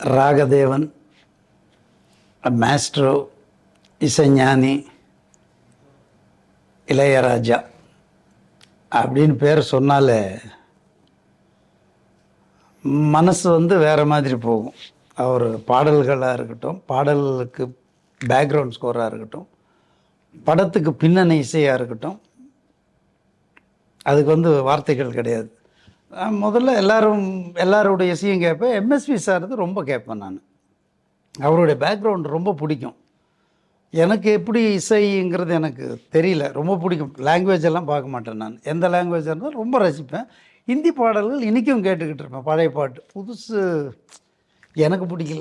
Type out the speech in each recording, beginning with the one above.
Ragadevan maestro இசைஞானி இளையராஜா அப்படின்னு பேர் சொன்னாலே மனசு வந்து வேறு மாதிரி போகும். அவர் பாடல்களாக இருக்கட்டும் பாடல்களுக்கு பேக்ரவுண்ட் ஸ்கோராக இருக்கட்டும் படத்துக்கு பின்னணி இசையாக இருக்கட்டும் அதுக்கு வந்து வார்த்தைகள் கிடையாது. முதல்ல எல்லாரும் எல்லாருடைய இசையும் கேட்பேன். எம்எஸ்வி சார்து ரொம்ப கேட்பேன் நான். அவருடைய பேக்ரவுண்ட் ரொம்ப பிடிக்கும். எனக்கு எப்படி இசைங்கிறது எனக்கு தெரியல. ரொம்ப பிடிக்கும். லாங்குவேஜ் எல்லாம் பார்க்க மாட்டேன் நான். எந்த லாங்குவேஜாக இருந்தாலும் ரொம்ப ரசிப்பேன். ஹிந்தி பாடல்கள் இன்றைக்கும் கேட்டுக்கிட்டு இருப்பேன். பழைய பாட்டு. புதுசு எனக்கு பிடிக்கல.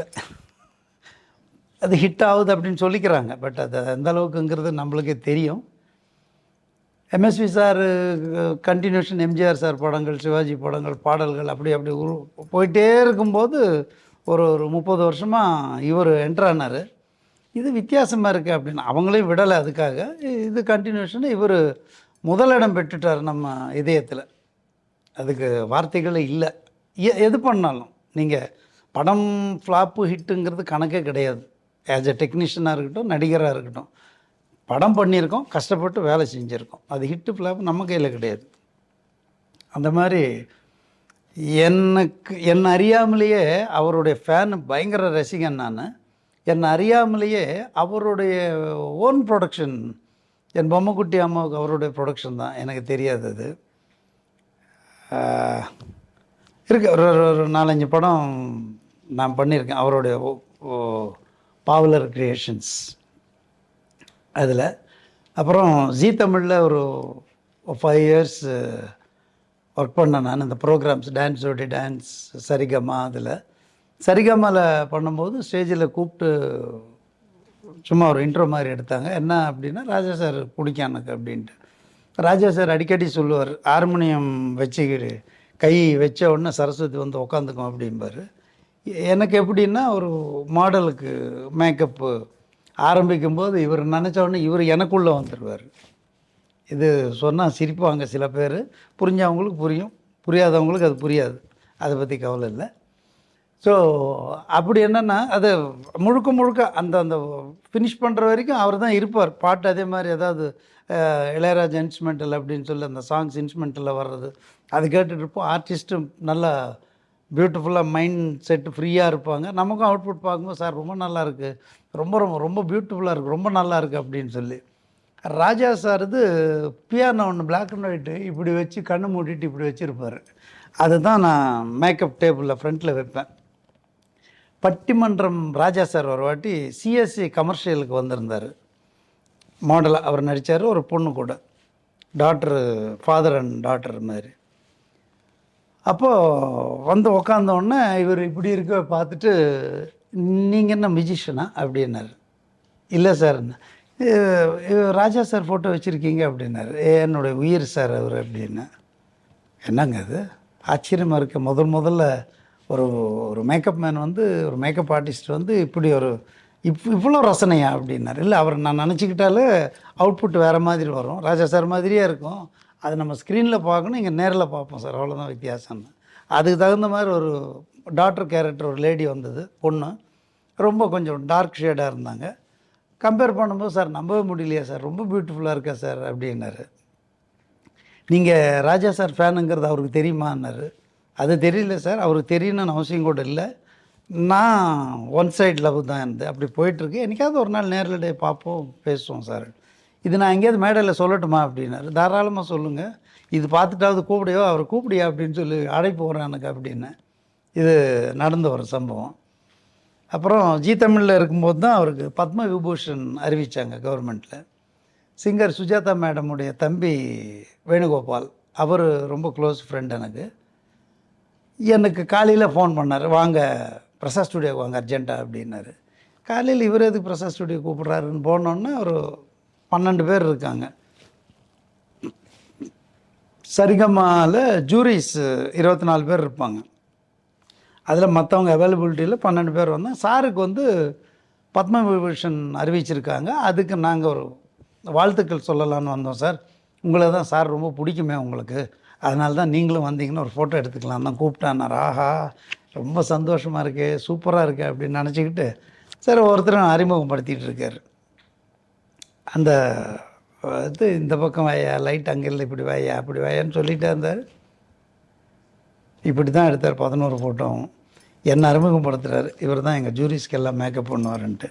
அது ஹிட் ஆகுது அப்படின்னு சொல்லிக்கிறாங்க. பட் அது எந்த அளவுக்குங்கிறது நம்மளுக்கே தெரியும். MSV sir continuation MGR sir படங்கள் சிவாஜி படங்கள் பாடல்கள் அப்படி அப்படி உரு போயிட்டே இருக்கும்போது ஒரு ஒரு முப்பது வருஷமாக இவர் என்ட்ரானார் இது வித்தியாசமாக இருக்குது அப்படின்னு அவங்களையும் விடலை அதுக்காக. இது கண்டினியூஷன் இவர் முதலிடம் பெற்றுட்டார் நம்ம இதயத்தில். அதுக்கு வார்த்தைகளே இல்லை. எ எது பண்ணாலும் நீங்கள் படம் ஃப்ளாப்பு ஹிட்டுங்கிறது கணக்கே கிடையாது. ஆஸ் எ டெக்னீஷியனாக இருக்கட்டும் நடிகராக இருக்கட்டும். படம் பண்ணியிருக்கோம் கஷ்டப்பட்டு வேலை செஞ்சுருக்கோம். அது ஹிட்டு ஃப்ளாப் நம்ம கையில் கிடையாது. அந்த மாதிரி எனக்கு என்னை அறியாமலேயே அவருடைய ஃபேன் பயங்கர ரசிகன் நான். என்னை அறியாமலேயே அவருடைய ஓன் ப்ரொடக்ஷன் என் பொம்மைக்குட்டி அம்மாவுக்கு அவருடைய ப்ரொடக்ஷன் தான். எனக்கு தெரியாது அது. இருக்கு. ஒரு ஒரு- ஒரு நாலஞ்சு படம் நான் பண்ணியிருக்கேன். அவருடைய ஓ- ஓ, பாப்புலர் அதில். அப்புறம் ஜீ தமிழில் ஒரு ஃபைவ் இயர்ஸ் ஒர்க் பண்ணேன் நான். இந்த ப்ரோக்ராம்ஸ் டான்ஸ் ஓடி டான்ஸ் சரிகமா அதில். சரிகமாவில் பண்ணும்போது ஸ்டேஜில் கூப்பிட்டு சும்மா ஒரு இன்ட்ரோ மாதிரி எடுத்தாங்க. என்ன அப்படின்னா ராஜா சார் பிடிக்கும் எனக்கு அப்படின்ட்டு. ராஜா சார் அடிக்கடி சொல்லுவார் ஹார்மோனியம் வச்சு கை வச்ச உடனே சரஸ்வதி வந்து உக்காந்துக்கும் அப்படிம்பார். எனக்கு எப்படின்னா ஒரு மாடலுக்கு மேக்கப்பு ஆரம்பிக்கும்போது இவர் நினச்ச உடனே இவர் எனக்குள்ளே வந்துடுவார் இது சொன்னால் சிரிப்பாங்க சில பேர். புரிஞ்சவங்களுக்கு புரியும். புரியாதவங்களுக்கு அது புரியாது. அதை பற்றி கவலை இல்லை. ஸோ அப்படி என்னென்னா அது முழுக்க முழுக்க அந்த அந்த ஃபினிஷ் பண்ணுற வரைக்கும் அவர் தான் இருப்பார். பாட்டு அதே மாதிரி ஏதாவது இளையராஜா இன்ஸ்ட்ருமெண்டல் அப்படின்னு சொல்லி அந்த சாங்ஸ் இன்ஸ்ட்ருமெண்டலில் வர்றது அது கேட்டுட்டு இருப்போம். ஆர்டிஸ்ட்டும் நல்லா பியூட்டிஃபுல்லாக மைண்ட் செட்டு ஃப்ரீயாக இருப்பாங்க. நமக்கும் அவுட்புட் பார்க்கும்போது சார் ரொம்ப நல்லா இருக்குது ரொம்ப ரொம்ப ரொம்ப பியூட்டிஃபுல்லாக இருக்குது ரொம்ப நல்லா இருக்குது அப்படின்னு சொல்லி. ராஜா சார் இது பியானோ ஒன்று பிளாக் அண்ட் ஒயிட்டு இப்படி வச்சு கண்ணு மூடிட்டு இப்படி வச்சுருப்பார். அதுதான் நான் மேக்கப் டேபிளில் ஃப்ரண்ட்டில் வைப்பேன். பட்டிமன்றம் ராஜா சார் ஒரு வாட்டி சிஎஸ்சி கமர்ஷியலுக்கு வந்திருந்தார். மாடலாக அவர் நடித்தார் ஒரு பொண்ணு கூட. டாக்டர் ஃபாதர் அண்ட் டாக்டர் மாதிரி. அப்போது வந்து உக்காந்தோடனே இவர் இப்படி இருக்க பார்த்துட்டு நீங்கள் என்ன மியூசிஷியனா அப்படின்னாரு. இல்லை சார் ராஜா சார் ஃபோட்டோ வச்சுருக்கீங்க? அப்படின்னாரு. "ஏ, என்னுடைய உயிர் சார் அவர் அப்படின்னு. என்னங்க அது? ஆச்சரியமாக இருக்க. முதல் முதல்ல ஒரு ஒரு மேக்கப் மேன் வந்து ஒரு மேக்கப் ஆர்டிஸ்ட் வந்து இப்படி ஒரு இப் இவ்வளோ ரசனையா? அப்படின்னாரு. இல்லை அவர் நான் நினச்சிக்கிட்டாலே அவுட்புட் வேறு மாதிரி வரும். ராஜா சார் மாதிரியே இருக்கும். அது நம்ம ஸ்க்ரீனில் பார்க்கணும் இங்கே நேரில் பார்ப்போம் சார். அவ்வளோதான் வித்தியாசம்னு அதுக்கு தகுந்த மாதிரி ஒரு டாக்டர் கேரக்டர் ஒரு லேடி வந்தது பொண்ணு. ரொம்ப கொஞ்சம் டார்க் ஷேடாக இருந்தாங்க. கம்பேர் பண்ணும்போது சார் நம்பவே முடியலையா சார். ரொம்ப பியூட்டிஃபுல்லாக இருக்கா சார்? அப்படின்னாரு. நீங்கள் ராஜா சார் ஃபேனுங்கிறது அவருக்கு தெரியுமான்னாரு. அது தெரியல சார். அவருக்கு தெரியணும்னு அவசியம் கூட இல்லை. நான் ஒன் சைட் லவ் தான் இருந்து அப்படி போயிட்டுருக்கு என்றைக்காவது ஒரு நாள் நேரில் பார்ப்போம் பேசுவோம் சார். இது நான் எங்கேயாவது மேடையில் சொல்லட்டுமா அப்படின்னாரு. தாராளமாக சொல்லுங்கள் இது பார்த்துட்டாவது கூப்பிடையோ அவர் கூப்பிடியா அப்படின்னு சொல்லி அழைப்பு வரும் எனக்கு அப்படின்னு. இது நடந்த ஒரு சம்பவம். அப்புறம் ஜீ தமிழில் இருக்கும்போது தான் அவருக்கு பத்ம விபூஷன் அறிவித்தாங்க கவர்மெண்ட்டில் சிங்கர் சுஜாதா மேடமுடைய தம்பி வேணுகோபால் அவர் ரொம்ப க்ளோஸ் ஃப்ரெண்ட் எனக்கு. எனக்கு காலையில் ஃபோன் பண்ணார் வாங்க பிரசாத் ஸ்டுடியோக்கு வாங்க அர்ஜென்ட்டாக அப்படின்னாரு. காலையில் இவர் எதுக்கு பிரசாத் ஸ்டுடியோ கூப்பிட்றாருன்னு போனோன்னே ஒரு பன்னெண்டு பேர் இருக்காங்க. சரிகமாவில் ஜூரிஸ் இருபத்தி நாலு பேர் இருப்பாங்க. அதில் மற்றவங்க அவைலபிலிட்டியில் பன்னெண்டு பேர் வந்தால் சாருக்கு வந்து பத்ம விபூஷன் அறிவிச்சிருக்காங்க. அதுக்கு நாங்கள் ஒரு வாழ்த்துக்கள் சொல்லலான்னு வந்தோம் சார். உங்களை தான் சார் ரொம்ப பிடிக்குமே உங்களுக்கு. அதனால தான் நீங்களும் வந்தீங்கன்னு ஒரு ஃபோட்டோ எடுத்துக்கலாம் தான் கூப்பிட்டானார் ஆஹா ரொம்ப சந்தோஷமாக இருக்கே சூப்பராக இருக்கே அப்படின்னு நினச்சிக்கிட்டு சரி ஒருத்தர் அறிமுகப்படுத்திட்டு இருக்காரு. அந்த இது இந்த பக்கம் வாயா லைட் அங்கே இல்லை இப்படி வாயா அப்படி வாயான்னு சொல்லிகிட்டே இருந்தார். இப்படி தான் எடுத்தார் பதினோரு ஃபோட்டோவும் என்னை அறிமுகப்படுத்துகிறார் இவர் தான் எங்கள் ஜூரிஸ்க்கு எல்லாம் மேக்கப் பண்ணுவாருன்ட்டு.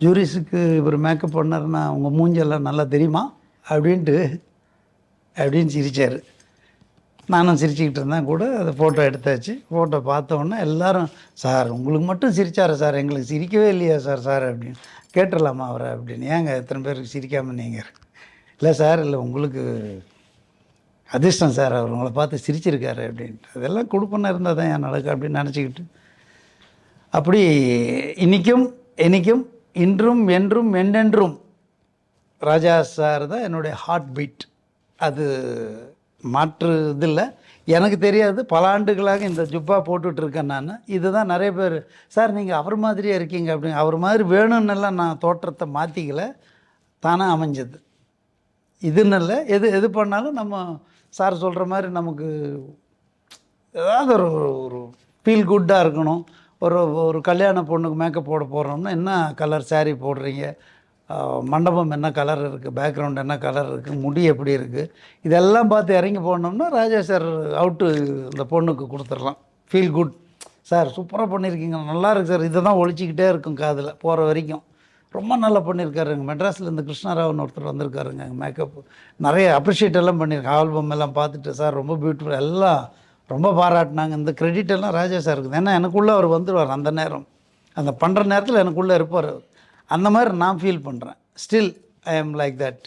ஜூரிஸுக்கு இவர் மேக்கப் பண்ணாருன்னா உங்கள் மூஞ்செல்லாம் நல்லா தெரியுமா? அப்படின்ட்டு அப்படின்னு சிரித்தார் நானும் சிரிச்சுக்கிட்டு இருந்தேன் கூட அதை ஃபோட்டோ எடுத்தாச்சு ஃபோட்டோ பார்த்தோன்னே எல்லாரும் சார் உங்களுக்கு மட்டும் சிரிச்சார சார்? எங்களுக்கு சிரிக்கவே இல்லையா சார் சார்? அப்படின்னு. கேட்டுடலாமா அவரை? அப்படின்னு. ஏங்க எத்தனை பேருக்கு சிரிக்காமல் நீங்கள் இல்லை சார் இல்லை உங்களுக்கு அதிர்ஷ்டம் சார் அவர் உங்களை பார்த்து சிரிச்சிருக்காரு அப்படின்ட்டு. அதெல்லாம் கொடுப்பனா இருந்தால் தான் என் நடக்கும் அப்படின்னு நினச்சிக்கிட்டு. அப்படி இன்றைக்கும் என்றைக்கும் இன்றும் என்றும் என்றென்றும் ராஜா சார் தான் என்னுடைய ஹார்ட் பீட் அது மாற்று இது இல்லை எனக்கு தெரியாது பல ஆண்டுகளாக இந்த ஜுப்பா போட்டுட்ருக்கேன் நான். இதுதான் நிறைய பேர் சார் நீங்கள் அவர் மாதிரியே இருக்கீங்க அப்படின்னு அவர் மாதிரி வேணும்னெல்லாம் நான் தோற்றத்தை மாற்றிக்கல தானாக அமைஞ்சது. இதுன்னு இல்லை. எது எது பண்ணாலும் நம்ம சார் சொல்கிற மாதிரி நமக்கு ஏதாவது ஒரு ஒரு ஃபீல் குட்டாக இருக்கணும். ஒரு ஒரு கல்யாண பொண்ணுக்கு மேக்கப் போட போடுறோம்னா என்ன கலர் saree போடுறீங்க? மண்டபம் என்ன கலர் இருக்குது பேக்ரவுண்ட் என்ன கலர் இருக்குது முடி எப்படி இருக்குது இதெல்லாம் பார்த்து இறங்கி போனோம்னா ராஜா சார் அவுட்டு இந்த பொண்ணுக்கு கொடுத்துடலாம். ஃபீல் குட் சார் சூப்பராக பண்ணியிருக்கீங்க நல்லா இருக்குது சார் இதை தான் ஒழிச்சிக்கிட்டே இருக்கும் காதில் போகிற வரைக்கும். ரொம்ப நல்லா பண்ணியிருக்காருங்க மெட்ராஸில் இந்த கிருஷ்ணராவன் ஒருத்தர் வந்திருக்காருங்க. மேக்கப் நிறைய அப்ரிஷியேட் எல்லாம் பண்ணியிருக்கேன் ஆல்பம் எல்லாம் பார்த்துட்டு சார் ரொம்ப பியூட்டிஃபுல் எல்லாம் ரொம்ப பாராட்டினாங்க. இந்த கிரெடிட் எல்லாம் ராஜா சார் இருக்குது ஏன்னா எனக்குள்ளே அவர் வந்துடுவார் அந்த நேரம். அந்த பண்ணுற நேரத்தில் எனக்குள்ளே இருப்பார் அவர். அந்த மாதிரி நான் ஃபீல் பண்ணுறேன் still I am like that